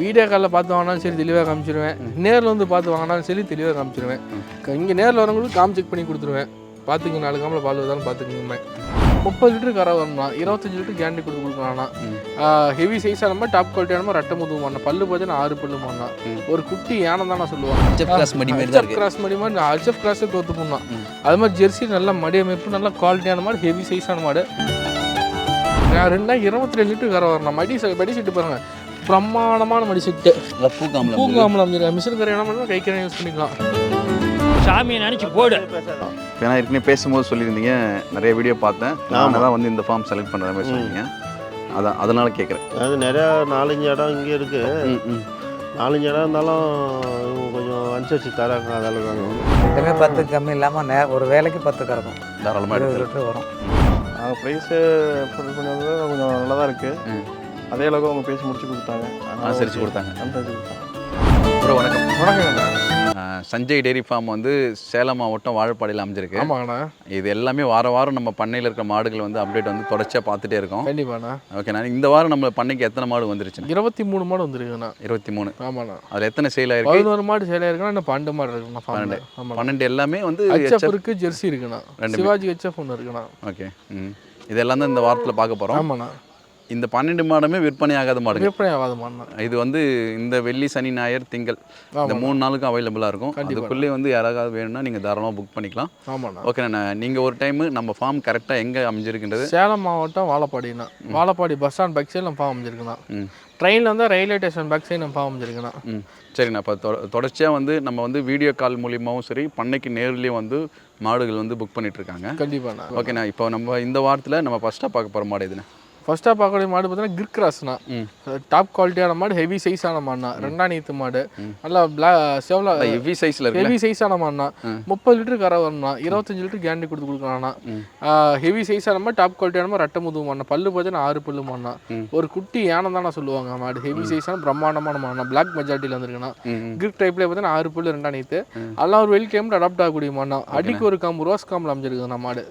Video காலில் பார்த்து வாங்கினாலும் சரி தெளிவாக காமிச்சிருவேன். நேரில் வந்து பார்த்து வாங்கினாலும் சரி தெளிவாக காமிச்சிருவேன். இங்கே நேரில் வரவங்களுக்கு காம் செக் பண்ணி கொடுத்துருவேன். பார்த்துங்க நாலு காமில் பால் வருதாலும் பார்த்துக்குங்க முப்பது லிட்டர் கரை வரணும்னா இருபத்தஞ்சு லிட்டர் கேரண்டி கொடுத்து கொடுக்கலாம்னா ஹெவி சைஸாக நம்ம டாப் குவாலிட்டியான ரெட்டை முதுகு பண்ண பல்லு பார்த்தீங்கன்னா ஆறு பல்லு பண்ணா ஒரு குட்டி யானை தான் நான் சொல்லுவேன். செப் கிளாஸ் மடி இருக்கு. கிராஸ் மடி மாதிரி ஹச்எஃப் கிராஸே தோத்து போடலாம் அது மாதிரி ஜெர்சி நல்ல மடி அமைப்பு நல்ல குவாலிட்டியான மாடு ஹெவி சைஸான மாடு. நான் ரெண்டாயிரம் இருபத்தி ரெண்டு லிட்டர் கரை வரணும். மடி மடி செட்டு பாருங்க. பிரம்மாண்டமான மடி செட்டு நல்லா பூக்காமல பூங்காமல் அமைஞ்சிருக்கேன் மிஷின் கரை என்ன கை கரை யூஸ் பண்ணிக்கலாம். சாமியை நினச்சி போடு. ஏன்னா ஏற்கனவே பேசும்போது சொல்லியிருந்தீங்க. நிறைய வீடியோ பார்த்தேன். நான் தான் வந்து இந்த ஃபார்ம் செலக்ட் பண்ணுற மாதிரி சொன்னீங்க. அதான் அதனால கேட்குறேன் அது நிறையா நாலஞ்சு இடம் இங்கே இருக்குது நாலஞ்சு இடம் இருந்தாலும் கொஞ்சம் அனுசரித்து தராங்க அதால தாங்க ரெண்டுமே பத்து கம்மி இல்லாமல் நே ஒரு வேலைக்கு பத்து கறக்கும் தாராளமாக இருபது லிட்டர் வரும். நாங்கள் ப்ரைஸு கொஞ்சம் நல்லா தான் இருக்குது. அதே அளவுக்கு அவங்க பேசி முடிச்சு கொடுத்தாங்க. okay. கொடுத்தாங்க. அனுசரிச்சு கொடுத்தாங்க ப்ரோ வணக்கம். ஆஹ் சஞ்சய் டெய்ரி ஃபார்ம் வந்து சேலம் மாவட்டம் வாழப்பாடியில் அமைஞ்சிருக்கு. ஆமாங்கண்ணா. இது எல்லாமே வார வாரம் நம்ம பண்ணையில் இருக்கிற மாடுகள் வந்து அப்டேட் வந்து தொடர்ச்சியாக பார்த்துட்டே இருக்கோம். கண்டிப்பாண்ணா. ஓகேண்ணா இந்த வாரம் நம்ம பண்ணைக்கு எத்தனை மாடு வந்துருச்சுண்ணா? இருபத்தி மூணு மாடு வந்துருக்குண்ணா இருபத்தி மூணு. ஆமாண்ணா. அதில் எத்தனை சேல் ஆயிருக்கு? பதினோரு மாடு சேலையா இருக்குன்னா இன்னும் பன்னெண்டு மாடு இருக்குண்ணா பன்னெண்டு. பன்னெண்டு எல்லாமே வந்து ஹெச்எஃப் இருக்கு ஜெர்சி இருக்குண்ணா. ரெண்டுமே. சிவாஜி ஹெச்எஃப் ஒன்று இருக்குண்ணா. ஓகே ம். இதெல்லாம் தான் இந்த வாரத்தில் பார்க்க போகிறோம் ஆமாண்ணா. இந்த பன்னெண்டு மாடுமே விற்பனை ஆகாத மாடுங்க. விற்பனை ஆகாத மாடுண்ணா இது வந்து இந்த வெள்ளி சனி ஞாயிறு திங்கள் இந்த. மூணு நாளுக்கும் அவைலபிளாக இருக்கும். கண்டிப்பா. அதுக்குள்ளேயே வந்து யாராவது வேணும்னா நீங்கள் தாராளமாக புக் பண்ணிக்கலாம். ஆமாண்ணா. ஓகேண்ணா நீங்கள் ஒரு டைம் நம்ம ஃபார்ம் கரெக்டாக எங்கே அமைஞ்சிருக்கின்றது? சேலம் மாவட்டம் வாழப்பாடிண்ணா. Vazhapadi bus stand back side நம்ம பாவம் அமைஞ்சிருக்குண்ணா ட்ரெயினில் வந்து ரயில்வே ஸ்டேஷன் பேக் சைடு நம்ம பாவம் அமைஞ்சிருக்குண்ணா சரிண்ணா இப்போ தொடர்ச்சியாக வந்து நம்ம வந்து வீடியோ கால் மூலியமாகவும் சரி பண்ணைக்கு நேர்லேயும் வந்து மாடுகள் வந்து புக் பண்ணிட்டு இருக்காங்க. கண்டிப்பாண்ணா. ஓகேண்ணா இப்போ நம்ம இந்த வாரத்தில் நம்ம ஃபஸ்ட்டாக பார்க்க போகிற மாடு எதுண்ணா? ஃபர்ஸ்ட்டாக பார்க்கக்கூடிய மாடு பார்த்தீங்கன்னா கிர் கிராஸ்ண்ணா ம். டாப் குவாலிட்டியான மாடு ஹெவி சைஸான மாடுண்ணா. ரெண்டாம் நீத்து மாடு. நல்லா பிளா செவல ஹெவி சைஸில் ஹெவி சைஸான மாடுண்ணா. முப்பது லிட்டர் கரை வரணும்னா இருபத்தஞ்சு லிட்டர் கேரண்டி கொடுத்து கொடுக்கலாம்ண்ணா. ஹெவி சைஸான மாதிரி டாப் குவாலிட்டியான மாதிரி ரெட்டை முதுகு மாடுண்ணா. பல்லு பார்த்தீங்கன்னா ஆறு பல்லு மாடுண்ணா. ஒரு குட்டி யானை தானே சொல்லுவாங்க மாடு. ஹெவி சைஸான பிரம்மாண்டமான மாடுண்ணா. பிளாக் மெஜாரிட்டியில் வந்துருக்குண்ணா. ம் கிரிக் டைப்ல பார்த்தீங்கன்னா ஆறு புல்லு ரெண்டா நீத்து. அதெல்லாம் ஒரு வெல் கேம்ல அடாப்ட் ஆகக்கூடிய மாடு அடிக்கு ஒரு காம்பு ரோஸ் காம்பில் அமைஞ்சிருக்கு மாடு.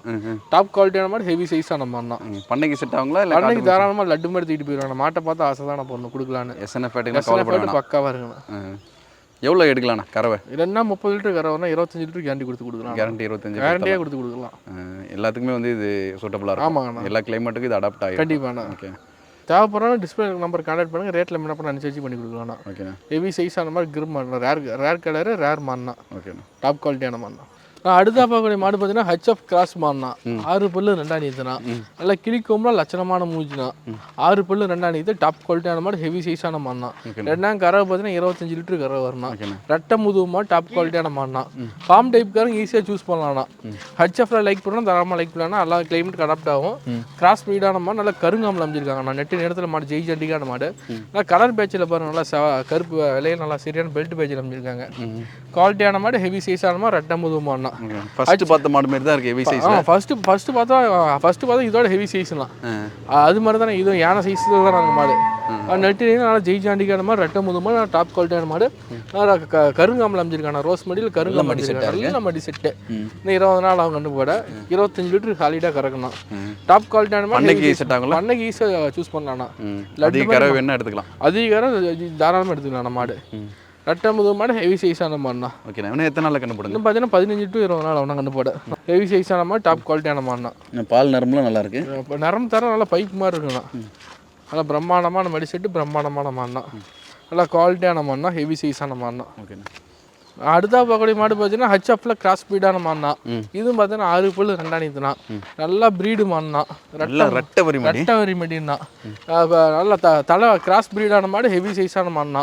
டாப் குவாலிட்டியான மாடு ஹெவி சைஸான மாடு தான் ம். பண்ணைக்கு செட் ஆகுங்களா இல்லை அன்னைக்கு தாராளமாக லட்டு மாதிரி தூக்கிட்டு போயிடுவாங்க. மாட்டை பார்த்து ஆசை தான் பொண்ணு கொடுக்கலான்னு. எஸ்என்எஃப் ஃபேட்டுக்கு பக்காவாக இருக்குண்ணா. எவ்வளோ எடுக்கலாண்ணா கறவை? இல்லைன்னா முப்பது லிட்டர் வரணும் இருபத்தஞ்சு லிட்டர் கேரண்டி கொடுத்து கொடுக்கலாம். கேரண்டி இருபத்தஞ்சு கேரண்டியாக கொடுத்து கொடுக்கலாம். எல்லாத்துக்குமே வந்து இது சூட்டபுளாக இருக்கும். ஆமாங்கண்ணா. எல்லா கிளைமேட்டுக்கும் இது அடாப்ட் ஆகிடும் கண்டிப்பாண்ணா. ஓகே தேவைப்படுறோம் டிஸ்பிளே நம்பர் கான்டாக்ட் பண்ணுங்க. ரேட்டில் என்ன பண்ண அனுசரிச்சு பண்ணி கொடுக்கலாம்ண்ணா. ஓகேண்ணா ஹெவி சைஸான மாதிரி கிரிப் மாடணும் ரேர் ரேர் கலரு ரேர் மாடுனா ஓகேண்ணா டாப் குவாலிட்டியான மாடுனா நான் அடுத்தா பார்க்கக்கூடிய மாடு பார்த்தீங்கன்னா ஹெச்எஃப் கிராஸ் மாடுனா ஆறு பல்லு ரெண்டா நீத்துனா நல்லா கிளிக்கோம்னா லட்சணமான மூஞ்சினா ஆறு பல்லு ரெண்டா நீத்து டாப் குவாலிட்டியான மாடு ஹெவி சைஸான மாடுனா ரெண்டாம் கறவை பார்த்தீங்கன்னா இருபத்தஞ்சு லிட்டர் கறவை வரணும் ரெட்டை முதுகு மாடு டாப் குவாலிட்டியான மாடுனா ஃபார்ம் டைப்காரங்க ஈஸியாக சூஸ் பண்ணலாம்னா ஹெச்எஃப்ல லைக் பண்ணால் தரமாக லைக் பண்ணலாம் எல்லா கிளைமேட்டுக்கு அடாப்ட் ஆகும். கிராஸ் ப்ரீடான மாடு நல்லா கருங்காமல் அமைஞ்சிருக்காங்க நான் நெட்டு நேரத்தில் மாடு ஜெய் ஜண்டிக்கான மாடு. நல்லா கலர் பேச்சில் பாருங்க நல்லா கருப்பு விலையில் நல்லா சரியான பெல்ட் பேச்சில் அமைஞ்சிருக்காங்க. குவாலிட்டியான மாடு ஹெவி சைஸான மாடு ரெட்டை முதுகு மாடுனா ஃபர்ஸ்ட் பார்த்த மாடு மாதிரி தான் இருக்கு ஹெவி சைஸ் ஃபர்ஸ்ட் ஃபர்ஸ்ட் பார்த்தா ஃபர்ஸ்ட் பார்த்தா இதோட ஹெவி சைஸ்லாம் அது மாதிரி தானே இதுவும் யானை சைஸ் தான் நாங்கள் மாடு. நெட்டு நல்லா ஜெய் ஜாண்டிக்கான மாதிரி ரெட்டை முது மாதிரி டாப் குவாலிட்டியான மாடு. க- கருங்காமல் அமைஞ்சிருக்கான ரோஸ் மடியில் கருங்காமல் மடி அமைஞ்சிருக்காங்க நல்ல மடி செட்டு இன்னும் இருபது நாள் அவங்க கண்டு போட. இருபத்தஞ்சு லிட்டர் ஹாலிடாக கறக்கணும். டாப் குவாலிட்டியான பண்ணைக்கு மாதிரி set ஆகுங்களா? பண்ணைக்கு ஈஸியாக சூஸ் லட்டு அதிக கறவை வேணா எடுத்துக்கலாம். அதிகாரம் தாராளமாக எடுத்துக்கலாம் மாடு. ரெட்டை முது மாடு ஹெவி சைஸான மாடுண்ணா ஓகேண்ணா இன்னும் எத்தனை நாளில் கண்டுபிடுங்க? இன்னும் பார்த்தீங்கன்னா பதினஞ்சு டு இருபது நாள் அவனை கண்டு போட ஹெவி சைஸான மாடு டாப் குவாலிட்டியான மாடுண்ணா. பால் நரம்புலாம் நல்லா இருக்கு. இப்போ நரம் தர நல்லா பைப் மாதிரி இருக்குண்ணா. நல்லா பிரம்மாண்டமான மடி செட்டு பிரம்மாண்டமான மாடுனா நல்லா குவாலிட்டியான மாடுனா ஹெவி சைஸான மாடுனா ஓகேண்ணா அடுத்தா பார்க்கக்கூடிய மாடு பார்த்தீங்கன்னா ஹச்எஃப்ல கிராஸ் பீடான மாடுனா. இதுவும் பார்த்தீங்கன்னா ஆறு புல்லு ரெண்டாணித்துனா. நல்லா ப்ரீடு மாடுனா. நல்லா ரெட்டை வரி ரெட்டை வரி மடினா. நல்லா த தலை கிராஸ் ப்ரீடான மாடு ஹெவி சைஸான மாடுனா.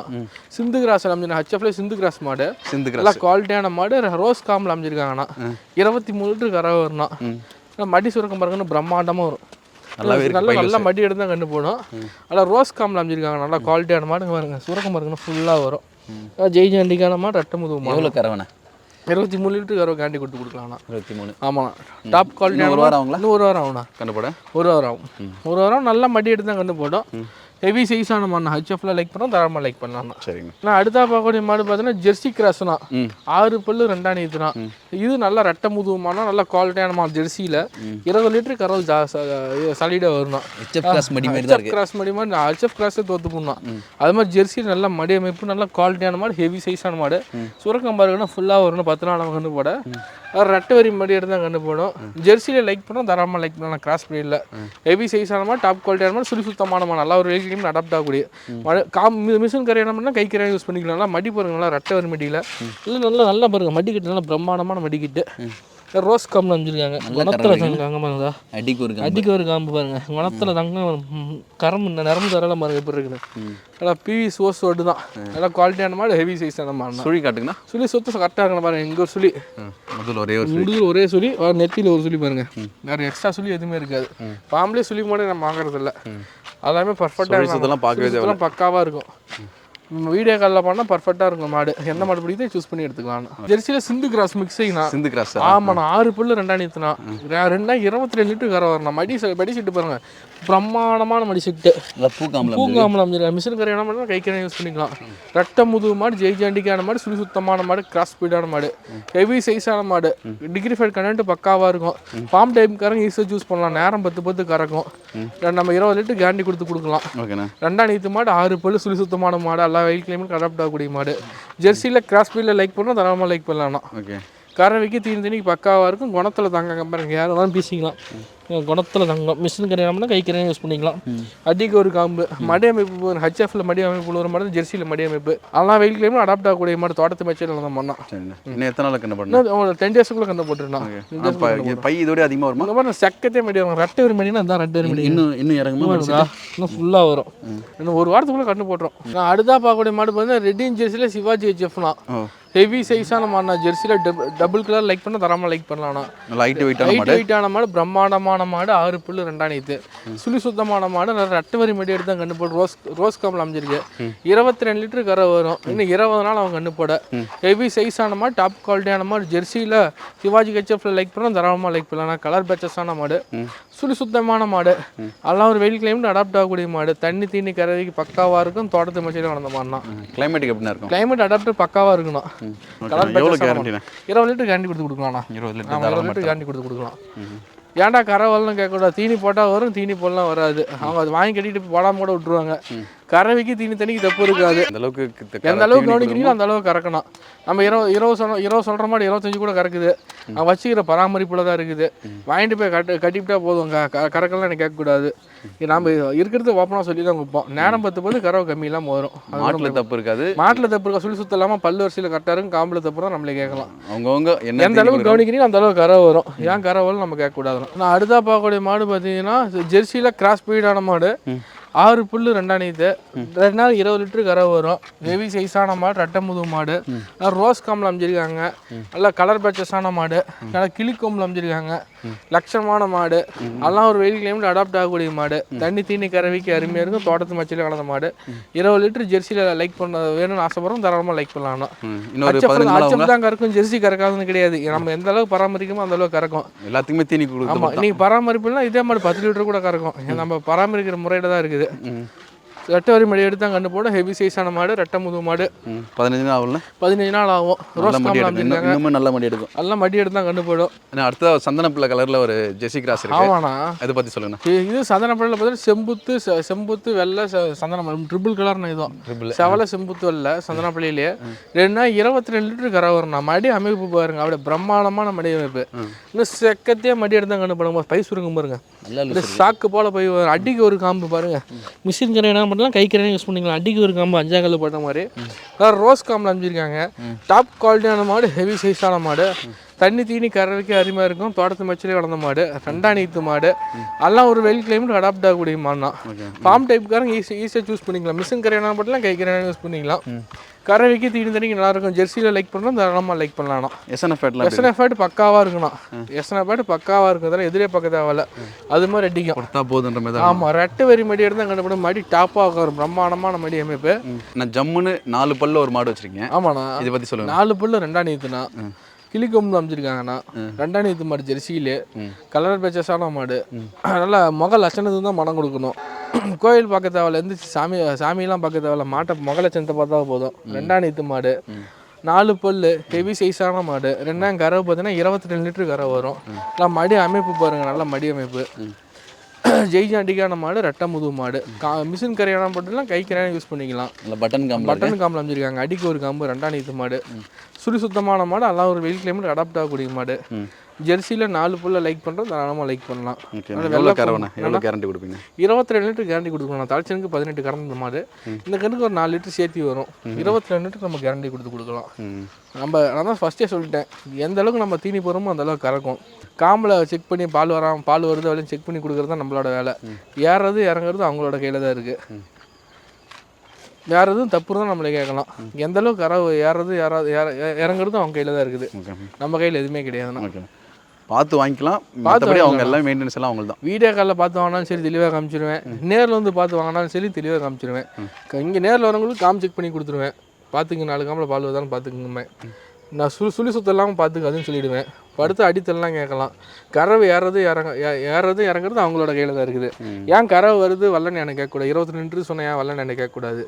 சிந்து கிராஸ் அமைஞ்சிருக்கா ஹச்எஃப்ல சிந்து கிராஸ் மாடு. சிந்து நல்லா குவாலிட்டியான மாடு ரோஸ் காமில் அமைஞ்சிருக்காங்கண்ணா. இருபத்தி மூணு லிட்டர் கறவை வரும்ண்ணா. மடி சுரக்கம் பாருங்கன்னு பிரம்மாண்டமாக வரும். நல்ல நல்ல மடி எடுத்து தான் கண்டு போடும். நல்லா ரோஸ் காமில் அமைஞ்சிருக்காங்க நல்லா குவாலிட்டியான மாடு பாருங்க. சுரக்கம் பாருங்கன்னு ஃபுல்லாக வரும். ஜெய் ஜண்டிக்கான மாடு ரெட்டை முதுகு மாடு. எவ்வளோ கறவைண்ணா? இருபத்தி மூணு லிட்டர் கறவை கேண்டி கொடுத்து கொடுக்கலாம்ண்ணா இருபத்தி மூணு. ஆமாம் டாப் குவாலிட்டியான ஒரு வாரம் ஆகுங்களா? ஒரு வாரம் ஆகும்ண்ணா கண்டுபோட. ஒரு வாரம் ஆகும். ஒரு வாரம் நல்லா மடி எடுத்து தான் கண்டு போடும் ஹெவி சைஸான மாடு ஹெச்எஃப்ல லைக் பண்ணோம் தரமாக லைக் பண்ணலாம். சரிங்க. நான் அடுத்தா பார்க்கக்கூடிய மாடு பார்த்தீங்கன்னா ஜெர்சி கிராஸ்னா ம். ஆறு பல்லு ரெண்டாம் நீத்துனா இது நல்லா ரெட்டை முதுகுமான நல்ல குவாலிட்டியான மாடு ஜெர்சியில் இருபது லிட்டர் கரல் ஜா சலிடாக வரணும் ஹெச்எஃப் கிளாஸ் மடி மாதிரி கிராஸ் மடி மாதிரி ஹெச்எஃப் கிராஸே தோத்து போடணும் அது மாதிரி ஜெர்சி நல்ல மடி அமைப்பு நல்ல குவாலிட்டியான மாடு ஹெவி சைஸான மாடு. சுரக்கம் பாருங்கன்னா ஃபுல்லாக வரணும் பத்து நாள் கண்டு போட. ரெட்டை வரி மடி எடுத்து தான் கண்டு போடும். ஜெர்சியில் லைக் பண்ணோம் தராமல் லைக் பண்ணலாம். கிராஸ் ப்ரீடில் ஹெவி சைஸான மாதிரி டாப் குவாலிட்டியான மாதிரி சுழி சுத்தமான மாதிரி நல்லா ஒரு வெயிட்லையும் அடாப்ட் ஆகக்கூடிய. மழை காம் மிஷின் கரை என்ன பண்ணால் கை கரையாக யூஸ் பண்ணிக்கலாம். நல்லா மடி பாருங்க நல்லா ரெட்டை வரி மடியில். இல்லை நல்லா நல்லா பாருங்க மடிக்கிட்டு நல்லா பிரம்மாண்டமான மடிக்கிட்டு. ரோஸ் கம்னு அமைஞ்சிருக்காங்க குணத்தில் தங்காங்க பாருங்க. அடிக்கு ஒரு அடிக்க ஒரு காம்பு பாருங்க. குணத்துல தங்கம் ம், கரம் நரம்பு தரலாம் பாருங்க எப்படி இருக்குன்னு நல்லா பிவி சோஸ் ஓட்டு தான். நல்லா குவாலிட்டியான மாடு ஹெவி சைஸான மாடு சுழி காட்டுங்கண்ணா சுழி சொத்து கரெக்டாக இருக்கணும் பாருங்க இங்கே ஒரு சுழி. முதல்ல ஒரே ஒரு முதுகில் ஒரே சுழி நெத்தியில் ஒரு சுழி பாருங்க. வேற எக்ஸ்ட்ரா சுழி எதுவுமே இருக்காது. பாம்பளே சுழி மாடு நம்ம வாங்குறது இல்ல சுழி பர்ஃபெக்டாக சுத்தம்லாம் பார்க்கவே சுத்தம்லாம் பக்காவாக இருக்கும். வீடியோ காலில் பண்ணால் பர்ஃபெக்டாக இருக்கும் மாடு. எந்த மாடு பிடிக்குதோ சூஸ் பண்ணி எடுத்துக்கலாம். ஜெர்சியில் சிந்து கிராஸ் மிக்ஸிங்னா சிந்து கிராஸ் ஆமாண்ணா ஆறு புல்லு ரெண்டாயிரத்துனா ரெண்டாயிரம் இருபத்தி ரெண்டு லிட்டர் கரை வரணும் மடி மடி செட்டு பாருங்க. பிரம்மாண்டமான மடி செட்டு. பூக்காமல பூங்காமலாம் மிஷின் கரை என்ன பண்ணால் கை கரை யூஸ் பண்ணிக்கலாம். ரெட்டை முதுகு மாடு ஜெய் ஜாண்டிக்கான மாடு சுழி சுத்தமான மாடு கிராஸ் ஸ்பீடான மாடு. ஹெவி சைஸான மாடு. டிகிரி ஃபைட் கனெக்ட் பக்காவாக இருக்கும். ஃபார்ம் டைம்காரங்க ஈஸியாக சூஸ் பண்ணலாம். நேரம் பத்து பத்து கறக்கும். நம்ம இருபது லிட்டர் கேண்டி கொடுத்து கொடுக்கலாம். ரெண்டாம் நீத்து மாடு ஆறு பல்லு சுழி சுத்தமான மாடு எல்லா வெயில் கிளைமேட் அடாப்ட் ஆகக்கூடிய மாடு. ஜெர்சியில் கிராஸ் ஸ்பீடில் லைக் பண்ணால் தரமாக லைக் பண்ணலாம் ஓகே கறவைக்கு தீனி தண்ணிக்கு பக்காவாக இருக்கும் குணத்தில் தங்க பாருங்க யார் வேணாலும் பீசிக்கலாம். குணத்தில் தங்கம் மிஷின் கரையாமனா கை கரையாக யூஸ் பண்ணிக்கலாம். அடிக்கு ஒரு காம்பு மடி அமைப்பு ஹச்எஃப்ல மடி அமைப்பு ஒரு மாடு ஜெர்சியில் மடி அமைப்பு. அதெல்லாம் வெயில் கிளைமேட் அடாப்ட் ஆகக்கூடிய மாடு தோட்டத்து மேட்சில் தான் பண்ணலாம். இன்னும் எத்தனை நாள் கண்ணு இன்னும் டென் டேஸுக்குள்ளே கண்டு போட்டுருந்தான் பை இதோட அதிகமாக வருமா? இந்த மாதிரி செக்கத்தே மடி வரும் ரெட்டை ஒரு மணினா தான் ரெட்டை ஒரு மணி இன்னும் இன்னும் இறங்குமா? இன்னும் ஃபுல்லாக வரும். இன்னும் ஒரு வாரத்துக்குள்ளே கண்டு போட்டுரும். நான் அடுத்தா பார்க்கக்கூடிய மாடு பார்த்தீங்கன்னா ரெட்டின் ஜெர்சியில் சிவாஜி ஹெச்எஃப்லாம் ஹெவி சைஸான மாடுனா ஜெர்சியில் டபுள் கலர் லைக் பண்ண தரமாக லைக் பண்ணலாம்னா நல்லா ஹைட் வெயிட்டான மாடு? வெயிட்டான மாடு பிரம்மாண்டமான மாடு ஆறு புல்லு ரெண்டாம் நீத்து. சுழி சுத்தமான மாடு நல்ல ரெட்டை வரி மடி எடுத்து கண்ணு போடு. ரோஸ் ரோஸ் காம்பில் அமைஞ்சிருக்கு. இருபத்தி ரெண்டு லிட்டர் கரை வரும். இன்னும் இருபது நாள் அவன் கண்ணு போட. ஹெவி சைஸான மாடு டாப் குவாலிட்டியான மாடு. ஜெர்சியில் சிவாஜி கச்சப்ல லைக் பண்ணால் தரமாக லைக் பண்ணலாம். கலர் பேச்சஸான மாடு. சுழி சுத்தமான மாடு. அதெல்லாம் ஒரு வெயில் கிளைமேட் அடாப்ட் ஆகக்கூடிய மாடு. தண்ணி தீனி கறவைக்கு பக்காவாக இருக்கும். தோட்டத்து மச்சியில் வளர்ந்த மாடுனா கிளைமேட்டுக்கு எப்படிண்ணா இருக்கும்? கிளைமேட் அடாப்டர் பக்காவாக இருக்கணும். எவ்வளோ. கேரண்டிண்ணா இருபது லிட்டர் கேண்டி கொடுத்து கொடுக்கலாம்ண்ணா இருபது லிட்டர் இருபது லிட்டர் கேண்டி கொடுத்து கொடுக்கலாம். ஏன்டா கரை வரலாம் கேட்கக்கூடாது? தீனி போட்டால் வரும் தீனி போடலாம் வராது. அவங்க அதை வாங்கி கட்டிட்டு போடாம கூட விட்டுருவாங்க. கறவைக்கு தீனி தண்ணிக்கு தப்பு இருக்காது. அந்த அளவுக்கு எந்த அளவுக்கு கவனிக்கிறீங்களோ அந்த அளவுக்கு கறக்கணும். நம்ம இருபது இருபது சொல்ல இருபது சொல்கிற மாதிரி இருபத்தஞ்சு கூட கறக்குது. அவன் வச்சுக்கிற பராமரிப்பில் தான் இருக்குது. வாங்கிட்டு போய் கட்டு கட்டிவிட்டா போதும். க க- கறக்கலாம் எனக்கு கேட்கக்கூடாது. நம்ம இருக்கிறது ஓப்பனாக சொல்லி தான் கொடுப்போம். நேரம் பத்து போது கறவை கம்மி இல்லாமல் வரும். மாட்டுல தப்பு இருக்காது. மாட்டில் தப்பு இருக்கா? சொல்லி சுத்தம் இல்லாமல் பல்லு வரிசையில் கரெக்டாக இருக்கும் காம்பில் தப்பு தான் நம்மளே கேட்கலாம். அவங்கவுங்க என்ன எந்த அளவுக்கு கவனிக்கிறீங்க அந்த அளவுக்கு கரை வரும். ஏன் வரும் நம்ம கேட்கக்கூடாது. நான் அடுத்தா பார்க்கக்கூடிய மாடு பார்த்தீங்கன்னா ஜெர்சியில் கிராஸ் பீடான மாடு. ஆறு புல்லு ரெண்டாம் நீத்து. ரெண்டு நாள் இருபது லிட்டரு கரை வரும். ஹெவி சைஸான மாடு ரெட்டை முதுகு மாடு. நல்லா ரோஸ் காம்பில் அமைஞ்சிருக்காங்க நல்லா கலர் பேச்சஸான மாடு. நல்லா கிளிக்கொம்பில் அமைஞ்சிருக்காங்க லட்சணமான மாடு. அதெல்லாம் ஒரு வெயில் கிளைமேட் அடாப்ட் ஆகக்கூடிய மாடு. தண்ணி தீனி கறவைக்கு அருமையாக இருக்கும். தோட்டத்து மச்சியில் கலந்த மாடு. இருபது லிட்டர் ஜெர்சியில் லைக் பண்ண வேணும்னு ஆசைப்படுறோம். தாராளமாக லைக் பண்ணலாம். ம், இன்னொரு பதினஞ்சு நாள் அவங்க தான் கறக்கும். ஜெர்சி கறக்காதுன்னு கிடையாது. நம்ம எந்த அளவுக்கு பராமரிக்கமோ அந்த அளவுக்கு கறக்கும். எல்லாத்துக்குமே தீனி ஆமா. கொடுத்து. நீங்க பராமரிப்புனா இதே மாதிரி பத்து லிட்டர் கூட கறக்கும். நம்ம பராமரிக்கிற முறையில தான் இருக்குது. ரெட்டை வரி மடி எடுத்து கண்டு போடும் ஹெவி சைஸான மாடு ரெட்டை முது மாடு. பதினஞ்சு நாள் ஆகும்ல? பதினஞ்சு நாள் ஆகும். நல்ல ரோஸ் மடி இன்னும் நல்ல மடி எடுக்கும். எல்லாம் மடி எடுத்து கண்டு ஏன்னா அடுத்த சந்தன பிள்ளை கலர்ல ஒரு ஜெசி கிராஸ் இருக்கு. ஆமாண்ணா. அதை பத்தி சொல்லுங்க இது சந்தன பள்ளியில் பார்த்தீங்கன்னா செம்புத்து செம்புத்து வெள்ளை சந்தன ட்ரிபிள் கலர்னு இதுவும் செவலை செம்புத்து வெள்ளை சந்தன பள்ளியிலேயே ரெண்டுனா இருபத்தி ரெண்டு லிட்டர் கரை வரும் மடி அமைப்பு பாருங்க. அப்படியே பிரம்மாண்டமான மடி அமைப்பு. இன்னும் செக்கத்தையே மடி எடுத்து கண்டு போடுங்க பை சுருங்க பாருங்க. இந்த சாக்கு போல போய். அடிக்கு ஒரு காம்பு பாருங்க. மிஷின் கரை என்ன பண்ணலாம்? கை கரை யூஸ் பண்ணிக்கலாம். அடிக்கு ஒரு காம்பு அஞ்சாம் கல்லு போட்ட மாதிரி. அதாவது ரோஸ் காம்பில் அமைஞ்சிருக்காங்க டாப் குவாலிட்டியான மாடு ஹெவி சைஸான மாடு. தண்ணி தீனி கறவைக்கு அருமையாக இருக்கும். தோட்டத்து மச்சிலே வளர்ந்த மாடு. ரெண்டாம் நீத்து மாடு. எல்லாம் ஒரு வெயில் கிளைமேட் அடாப்ட் ஆகக்கூடிய மாடுனா. ஃபார்ம் டைப்காரங்க ஈஸி ஈஸியாக சூஸ் பண்ணிக்கலாம். மிஷின் கரையான போட்டலாம் கை கரையான யூஸ் பண்ணிக்கலாம். கறவைக்கு தீனி தண்ணிக்கு நல்லா இருக்கும் ஜெர்சியில் லைக் பண்ணலாம் தாராளமாக லைக் பண்ணலாம் எஸ்என்எஃப் எஸ்என்எஃப் பக்காவாக இருக்கணும் எஸ்என்எஃப் பக்காவாக இருக்கும் அதெல்லாம் எதிரே பார்க்க தேவையில்ல அது மாதிரி அடிக்கும். கொடுத்தா போதுன்ற மாதிரி ஆமாம் ரெட்டை வரி மடி எடுத்து கண்டுபிடும் மடி டாப்பாக வரும் பிரம்மாண்டமான மடி அமைப்பு. நான் ஜம்முன்னு நாலு பல்ல ஒரு மாடு வச்சிருக்கீங்க. ஆமாண்ணா. இதை பத்தி சொல்லுங்க. நாலு புல்லு ரெண்டா நீத்துனா கிளிக்கொம்பு அமைச்சிருக்காங்கண்ணா. ரெண்டாம் நீத்து மாடு ஜெர்சியிலே. கலர் பேச்சஸான மாடு. நல்லா முக லட்சணத்துக்கு தான் மனம் கொடுக்கணும். கோயில் பார்க்க தேவையில்ல சாமி சாமியெல்லாம் பார்க்க தேவையில்ல மாட்டை முக லட்சணத்தை பார்த்தா போதும். ரெண்டாம் நீத்து மாடு. நாலு பல்லு ஹெவி சைஸான மாடு. ரெண்டாம் கறவை பார்த்தீங்கன்னா இருபத்தி ரெண்டு லிட்டர் கறவை வரும். நல்லா மடி அமைப்பு பாருங்க நல்ல மடி அமைப்பு. ஜெய்ஜாண்டிக்கான மாடு ரெட்டை முதுகு மாடு. கா மிஷின் கரையான போட்டுலாம் கை கரையான யூஸ் பண்ணிக்கலாம். இல்லை பட்டன் இருக்கு பட்டன் காம்பில் அமைச்சிருக்காங்க அடிக்கு ஒரு காம்பு ரெண்டாம் நீத்து மாடு. சுரி சுத்தமான மாடு எல்லாம் ஒரு வெயில் கிளைமேட் அடாப்ட் ஆகக்கூடிய மாடு. ஜெர்சியில் நாலு புல்ல லைக் பண்ணுறோம் தாராளமாக லைக் பண்ணலாம். வெள்ளை கரவண்ணா பொண்ணு. எவ்வளோ கேரண்டி கொடுப்பீங்க? இருபத்தி ரெண்டு லிட்டர் கேரண்டி கொடுக்கலாம். தலைச்சனுக்கு பதினெட்டு கறந்த மாடு. இந்த கண்ணுக்கு ஒரு நாலு லிட்டர் சேர்த்து வரும். இருபத்தி ரெண்டு லிட்டர் நம்ம கேரண்டி கொடுத்து கொடுக்கலாம். நம்ம நான் தான் ஃபஸ்ட்டே சொல்லிட்டேன். எந்த அளவுக்கு நம்ம தீனி போகிறோமோ அந்த அளவுக்கு கறக்கும். காம்பில் செக் பண்ணி பால் வராம பால் வருது அப்படின்னு செக் பண்ணி கொடுக்குறது தான் நம்மளோட வேலை. ஏறுறது இறங்குறது அவங்களோட கையில் தான் இருக்குது வேறு எதுவும் தப்பு தான் நம்மளை கேட்கலாம். எந்த அளவுக்கு கறவு ஏறது ஏறாது ஏற இறங்குறதும் அவங்க கையில் தான் இருக்குது. நம்ம கையில் எதுவுமே கிடையாதுண்ணா. பார்த்து வாங்கிக்கலாம். மற்றபடி அவங்க எல்லாம் மெயின்டெனன்ஸ் எல்லாம் அவங்களுக்கு தான் வீடியோ காலில் பார்த்து வாங்கினாலும் சரி தெளிவாக காமிச்சிடுவேன் நேரில் வந்து பார்த்து வாங்கினாலும் சரி தெளிவாக காமிச்சிடுவேன் இங்கே நேரில் வரவங்களுக்கு காமி செக் பண்ணி கொடுத்துருவேன். பார்த்துங்க நாலு காமில் பால் வருதான்னு பார்த்துக்குங்க நான் சுழி சுழி சுத்தம் இல்லாமல் பார்த்துக்க அதுன்னு சொல்லிடுவேன். படுத்து அடித்தல்லாம் கேட்கலாம். கறவை ஏறது இறங்க ஏறது இறங்குறது அவங்களோட கையில் தான் இருக்குது. ஏன் கறவை வருது? வரலன்னு எனக்கு கேட்கக்கூடாது. இருபத்தி ரெண்டு சொன்னேன் ஏன் வரலன்னு எனக்கு கேட்கக்கூடாது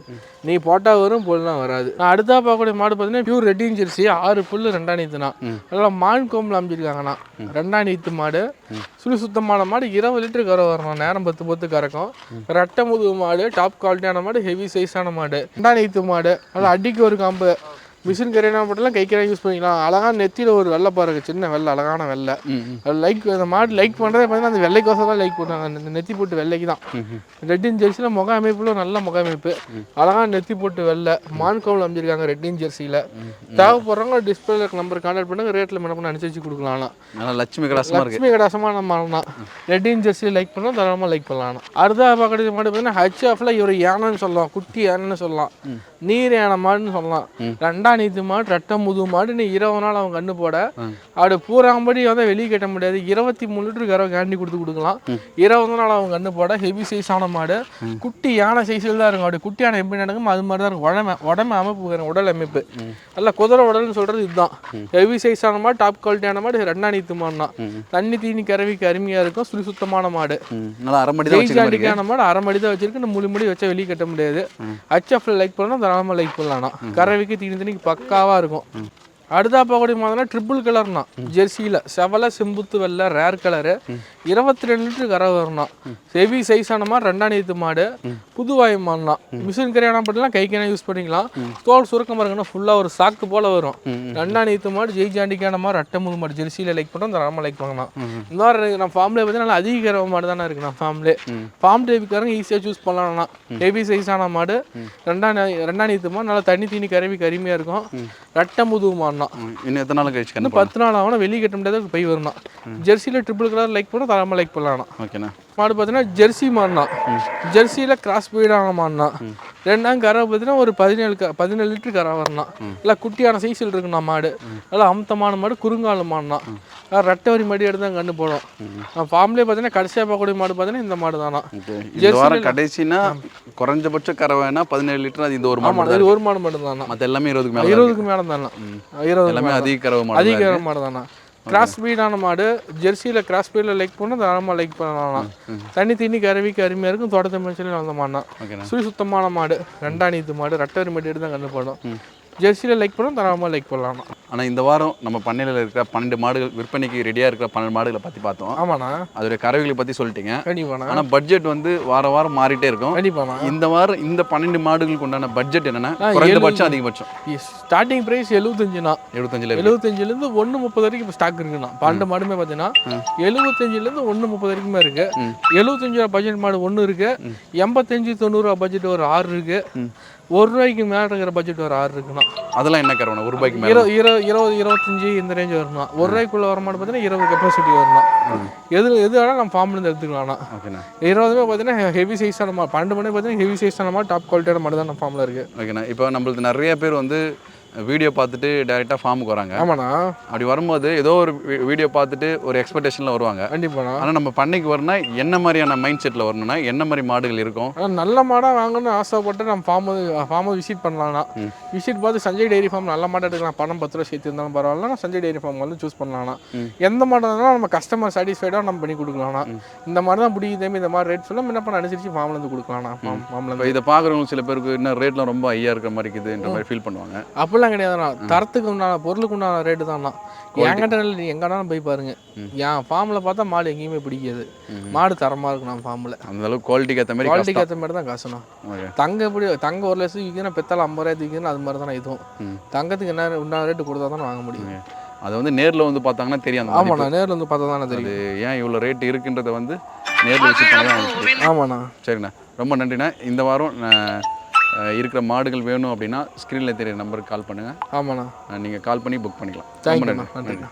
நீ போட்டால் வரும் போடலாம் வராது. நான் அடுத்தா பார்க்கக்கூடிய மாடு பார்த்தீங்கன்னா பியூர் ரெட்டின் ஜெர்சி ஆறு புல்லு ரெண்டாம் நீத்துனா நல்லா மான் கோம்பில் அமைச்சிருக்காங்கண்ணா நீத்து மாடு. சுழி சுத்தமான மாடு. இருபது லிட்டர் கறவை வரணும். நேரம் பத்து பத்து கறக்கும். ரெட்டை முதுகு மாடு டாப் குவாலிட்டியான மாடு ஹெவி சைஸான மாடு. ரெண்டாம் நீத்து மாடு. நல்லா அடிக்கு ஒரு காம்பு. மிஷின் கரையான போட்டெல்லாம் கை கரையாக யூஸ் பண்ணிக்கலாம். அழகான நெத்தியில் ஒரு வெள்ளை பாருங்க சின்ன வெள்ளை அழகான வெள்ளை. லைக் அந்த மாடு லைக் பண்ணுறதே பார்த்தீங்கன்னா அந்த வெள்ளைக்கோசம் தான் லைக் பண்ணுவாங்க அந்த நெத்தி போட்டு வெள்ளைக்கு தான் ரெட்டின் ஜெர்சியில் முக அமைப்புல நல்ல முக அமைப்பு. அழகான நெத்தி போட்டு வெள்ளை. மான் கோவில் அமைச்சிருக்காங்க ரெட்டின் ஜெர்சியில் தேவைப்படுறவங்க இருக்க நம்பர் கான்டாக்ட் பண்ணுங்க. ரேட்டில் மேடம் பண்ணி அனுசரிச்சு கொடுக்கலாம் லட்சுமி கடாசமாக லட்சுமி கடாசமான மாடம்னா ரெட்டின் ஜெர்சி லைக் பண்ணோம் தாராளமாக லைக் பண்ணலாம் அடுத்த பார்க்கறது மாடு பார்த்தீங்கன்னா ஹச்எஃப்ல இவர் யானைன்னு சொல்லலாம். குட்டி யானைன்னு சொல்லலாம். நீர் யானை மாடுன்னு சொல்லலாம். ரெண்டாம் நீத்து மாடு ரெட்டை முது மாடு நீ இருபது நாள் அவன் கண்ணு போட. அப்படி பூராம்படி வந்து வெளியே கட்ட முடியாது. இருபத்தி மூணு லிட்டர் கறவை கேண்டி கொடுத்து கொடுக்கலாம். இருபது நாள் அவன் கண்ணு போட ஹெவி சைஸான மாடு. குட்டி யானை சைஸில் தான் இருக்கும். அப்படி குட்டி யானை எப்படி நடக்கும் அது மாதிரி தான் இருக்கும். உடம்பு உடம்பு அமைப்பு உடல் அமைப்பு. நல்ல குதிரை உடல்னு சொல்றது இதுதான். ஹெவி சைஸான மாடு டாப் குவாலிட்டியான மாடு ரெண்டாம் நீத்து மாடுனா தண்ணி தீனி கறவிக்கு அருமையா இருக்கும். சுழி சுத்தமான மாடு. நல்லா அரை மணி தான் மாடு அரை மடி தான் வச்சிருக்கு. முழு முடி வச்சா வெளியே கட்ட முடியாது. ஹச்எஃப்ல லைக் பண்ணலாம் தாராளமாக லைக் பண்ணலாம். கறவைக்கு தீனி தண்ணிக்கு பக்காவா இருக்கும் அடுத்தா பார்க்கக்கூடிய மாதம்னா ட்ரிபிள் கலர்னா ஜெர்சியில். செவலை செம்புத்து வெள்ளை ரேர் கலரு இருபத்தி ரெண்டு லிட்டரு கரை வரணும் ஹெவி சைஸான மாதிரி ரெண்டாம் நீத்து மாடு. புதுவாய் மாடுனா மிஷின் கரையான பட்டெல்லாம் கைக்கான யூஸ் பண்ணிக்கலாம். தோல் சுருக்கம் பாருங்கன்னா ஃபுல்லாக ஒரு சாக்கு போல வரும். ரெண்டாம் மாடு ஜெய் ஜாண்டிக்கான மாதிரி ரெட்டை முது மாடு. ஜெர்சியில் லைக் பண்ணுறோம் தாராளமாக லைக் பண்ணலாம் இந்த மாதிரி நான் ஃபார்ம்லேயே பார்த்தீங்கன்னா நல்லா அதிக கறவை மாடு தானே இருக்கு நான் ஃபார்ம்லே ஃபார்ம் டேவிக்காரங்க ஈஸியாக சூஸ் பண்ணலாம்னா ஹெவி சைஸான மாடு. ரெண்டாம் நா- ரெண்டாம் மாடு நல்லா தண்ணி தீனி கருவி கருமையாக இருக்கும். ரெட்டை முதுகு மாடு ம், இன்னும் எத்தனை நாள் கழிச்சு இன்னும் பத்து நாள் ஆகணும் வெளியே கட்ட முடியாத பை வரணும் ஜெர்சியில் ட்ரிபிள் கலர் லைக் பண்ணால் தரமாக லைக் பண்ணலாம் ஓகேண்ணா. மாடு பார்த்தீங்கன்னா ஜெர்சி மாடுனா ஜெர்சியில் கிராஸ் பீடான மாடுனா ரெண்டாம் கரை பார்த்தீங்கன்னா ஒரு பதினேழு க பதினேழு லிட்டர் கரை வரணும். இல்லை குட்டியான சைஸில் இருக்குண்ணா மாடு. நல்லா அமுத்தமான மாடு குறுங்கால மாடுனா ரெட்டை வரி மடி எடுத்து தான் கண்ணு போடும். ஃபார்ம்லேயே பார்த்தீங்கன்னா கடைசியாக பார்க்கக்கூடிய மாடு பார்த்தீங்கன்னா இந்த மாடு தானா இந்த வாரம் கடைசினா குறைஞ்சபட்ச கறவைனா பதினேழு லிட்டர் அது இந்த ஒரு மாடு இது ஒரு மாடு மட்டும் தானா மற்ற எல்லாமே இருபதுக்கு மேலே இருபதுக்கு மேலே தானா இருபது எல்லாமே அதிக கறவை மாடு அதிக மாடு தானா கிராஸ் பீடான மாடு ஜெர்சியில் கிராஸ் பீடில் லைக் பண்ணால் தாராளமாக லைக் பண்ணலாம் தண்ணி தண்ணி கருவிக்கு அருமையாக இருக்கும். தோட்டத்தை மனுஷன் வந்த மாடுனா. சுழி சுத்தமான மாடு. ரெண்டாம் நீத்து மாடு. ரெட்டரி மாடு எடுத்து தான் கண்டு போடும். ஜெர்சியில் லைக் பண்ணோம் தாராளமாக லைக் பண்ணலாம் ஆனால் இந்த வாரம் நம்ம பண்ணையில் இருக்கிற பன்னெண்டு மாடுகள் விற்பனைக்கு ரெடியாக இருக்கிற பன்னெண்டு மாடுகளை பற்றி பார்த்தோம். ஆமாண்ணா. அதோடைய கறவைகளை பற்றி சொல்லிட்டீங்க. கண்டிப்பாண்ணா. ஆனால் பட்ஜெட் வந்து வார வாரம் மாறிட்டே இருக்கும். கண்டிப்பாண்ணா. இந்த வாரம் இந்த பன்னெண்டு மாடுகளுக்கு உண்டான பட்ஜெட் என்னன்னா குறைந்தபட்சம் அதிகபட்சம். ஸ்டார்டிங் ப்ரைஸ் எழுபத்தஞ்சுண்ணா. எழுபத்தஞ்சில் எழுபத்தஞ்சிலேருந்து ஒன்று முப்பது வரைக்கும் இப்போ ஸ்டாக் இருக்குண்ணா. பன்னெண்டு மாடுமே பார்த்தீங்கன்னா எழுபத்தஞ்சிலேருந்து ஒன்று முப்பது வரைக்குமே இருக்கு. எழுபத்தஞ்சு ரூபா பட்ஜெட் மாடு ஒன்று இருக்கு. எண்பத்தஞ்சு தொண்ணூறுரூவா பட்ஜெட் ஒரு ஆறு இருக்கு. ஒரு ரூபாய்க்கு மேலே இருக்கிற பட்ஜெட் ஒரு ஆறு இருக்குண்ணா அதெல்லாம் என்ன கறவை ஒரு ரூபாய்க்கு மேலே. இரு இரு இருபது இருபத்தஞ்சி இந்த ரேஞ்ச் வரணும் ஒரு ரூபாய்க்குள்ள வர மாடு பார்த்தீங்கன்னா இருபது கெப்பாசிட்டி வரணும் எது எது வேணால் நம்ம ஃபார்ம்லேருந்து எடுத்துக்கலாம்ண்ணா ஓகேண்ணா. இருபதுமே பார்த்தீங்கன்னா ஹெவி சைஸான மாடு பன்னெண்டு மணி பார்த்தீங்கன்னா ஹெவி சைஸான மாடு டாப் குவாலிட்டியான மாடு தான் நம்ம ஃபார்மில் இருக்குது ஓகேண்ணா. இப்போ நம்மளுக்கு நிறைய பேர் வந்து வீடியோ பார்த்துட்டு டேரெக்டாக ஃபார்முக்கு வராங்க. ஆமாண்ணா. அப்படி வரும்போது ஏதோ ஒரு வீடியோ பார்த்துட்டு ஒரு எக்ஸ்பெக்டேஷனில் வருவாங்க. கண்டிப்பாண்ணா. ஆனால் நம்ம பண்ணைக்கு வரணும்னா என்ன மாதிரியான மைண்ட் செட்டில் வரணும்னா என்ன மாதிரி மாடுகள் இருக்கும்? நல்ல மாடாக வாங்கணும்னு ஆசைப்பட்டு நம்ம ஃபார்ம் ஃபார்மை விசிட் பண்ணலாம்னா விசிட் பார்த்து சஞ்சய் டெய்ரி ஃபார்ம் நல்ல மாடு எடுக்கலாம். பணம் பத்து ரூபா சேர்த்து இருந்தாலும் பரவாயில்ல. சஞ்சய் டெய்ரி ஃபார்ம் வந்து சூஸ் பண்ணலாம்னா எந்த மாடு இருந்தாலும் நம்ம கஸ்டமர் சாட்டிஸ்ஃபைடாக நம்ம பண்ணி கொடுக்கலாம்னா இந்த மாதிரி தான் பிடிக்குதே இந்த மாதிரி ரேட் சொல்ல என்ன பண்ண அனுசரித்து ஃபார்ம்ல இருந்து கொடுக்கலாம்ண்ணா. ஃபார்ம் ஃபார்ம்ல இதை பார்க்குறவங்க சில பேருக்கு இன்னும் ரேட்லாம் ரொம்ப ஹையாக இருக்கிற மாதிரி இருக்குதுன்ற மாதிரி ஃபீல் பண்ணுவாங்க. அப்படிலாம் கிடையாதுண்ணா தரத்துக்கு உண்டான பொருளுக்கு உண்டான ரேட்டு தான்ண்ணா என்கிட்ட இல்லை நீ எங்கேனாலும் போய் பாருங்க. என் ஃபார்மில் பார்த்தா மாடு எங்கேயுமே பிடிக்காது. மாடு தரமாக இருக்கும் நம்ம ஃபார்மில் அந்த அளவுக்கு குவாலிட்டிக்கு ஏற்ற மாதிரி குவாலிட்டிக்கு ஏற்ற மாதிரி தான் காசுண்ணா தங்க எப்படி தங்க ஒரு லட்சம் விற்கிறேன் பெத்தால ஐம்பது ரூபாய் விற்கிறேன் அது மாதிரி தானே இதுவும். தங்கத்துக்கு என்ன உண்டான ரேட்டு கொடுத்தா தான் வாங்க முடியும். அதை வந்து நேரில் வந்து பார்த்தாங்கன்னா தெரியும். ஆமாண்ணா நேரில் வந்து பார்த்தா தானே தெரியும். ஏன் இவ்வளோ ரேட் இருக்குன்றதை வந்து நேரில் தெரியும். ஆமாண்ணா. சரிண்ணா. ரொம்ப நன்றிண்ணா. இந்த வாரம் நான், இருக்கிற மாடுகள் வேணும் அப்படின்னா ஸ்க்ரீனில் தெரிய நம்பருக்கு கால் பண்ணுங்கள் ஆமாண்ணா. நீங்கள் கால் பண்ணி புக் பண்ணிக்கலாம். தேங்க்யூண்ணா நன்றி. நன்றிண்ணா.